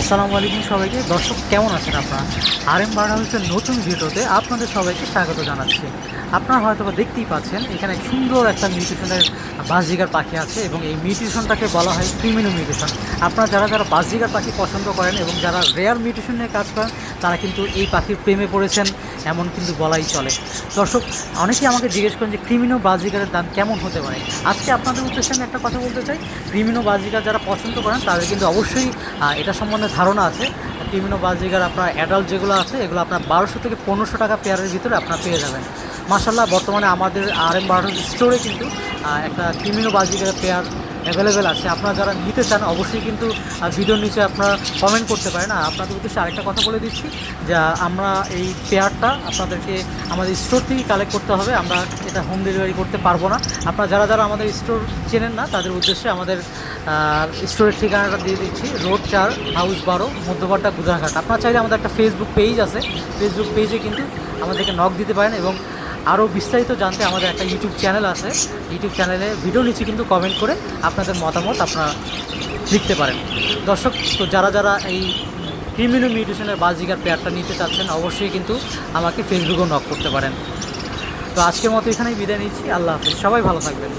আসসালামু আলাইকুম সবাইকে। দর্শক, কেমন আছেন আপনারা? আর এম বার্ড হাউসের নতুন ভিডিওতে আপনাদের সবাইকে স্বাগত জানাচ্ছি। আপনারা হয়তো দেখতেই পাচ্ছেন, এখানে সুন্দর একটা মিউটেশনের বাসজিগার পাখি আছে এবং এই মিউটেশনটাকে বলা হয় ক্রিমিনো মিউটেশন। আপনারা যারা যারা বাসজিগার পাখি পছন্দ করেন এবং যারা রেয়ার মিউটেশন নিয়ে কাজ করেন, তারা কিন্তু এই পাখির প্রেমে পড়েছেন। এমন কিন্তু বলাই চলে। দর্শক, অনেকেই আমাকে জিজ্ঞেস করেন যে ক্রিমিনো বাজিকারের দাম কেমন হতে পারে? আজকে আপনাদের উদ্দেশ্যে আমি একটা কথা বলতে চাই। ক্রিমিনো বাজিকার যারা পছন্দ করেন, তাদের কিন্তু অবশ্যই এটা সম্বন্ধে ধারণা আছে। ক্রিমিনো বাজিকার আপনার অ্যাডাল্ট যেগুলো আছে, এগুলো আপনার বারোশো থেকে পনেরোশো টাকা পেয়ারের ভিতরে আপনার পেয়ে যাবেন। মাসাল্লাহ বর্তমানে আমাদের আর এম বারো স্টোরে কিন্তু একটা ক্রিমিনো বাজিকারের পেয়ার অ্যাভেলেবেল আছে। আপনারা যারা নিতে চান, অবশ্যই কিন্তু ভিডিওর নিচে আপনারা কমেন্ট করতে পারেন। আর আপনাদের উদ্দেশ্যে আরেকটা কথা বলে দিচ্ছি, যে আমরা এই পেয়ারটা আপনাদেরকে আমাদের স্টোর থেকেই কালেক্ট করতে হবে। আমরা এটা হোম ডেলিভারি করতে পারব না। আপনারা যারা যারা আমাদের স্টোর চেনেন না, তাদের উদ্দেশ্যে আমাদের স্টোরের ঠিকানাটা দিয়ে দিচ্ছি। রোড চার হাউস বারো মধ্যপাট্টা গুজরাঘাট আপনারা চাইলে আমাদের একটা ফেসবুক পেজ আছে। ফেসবুক পেজে কিন্তু আমাদেরকে নক দিতে পারেন এবং আরও বিস্তারিত জানতে আমাদের একটা ইউটিউব চ্যানেল আছে। ইউটিউব চ্যানেলে ভিডিও নিচে কিন্তু কমেন্ট করে আপনাদের মতামত আপনারা লিখতে পারেন। দর্শক, তো যারা যারা এই ক্রিমিনো মিউটেশনের বাজিকার পেয়ারটা নিতে চাচ্ছেন, অবশ্যই কিন্তু আমাকে ফেসবুকেও নক করতে পারেন। তো আজকের মতো এখানেই বিদায় নিচ্ছি। আল্লাহ হাফিজ। সবাই ভালো থাকবেন।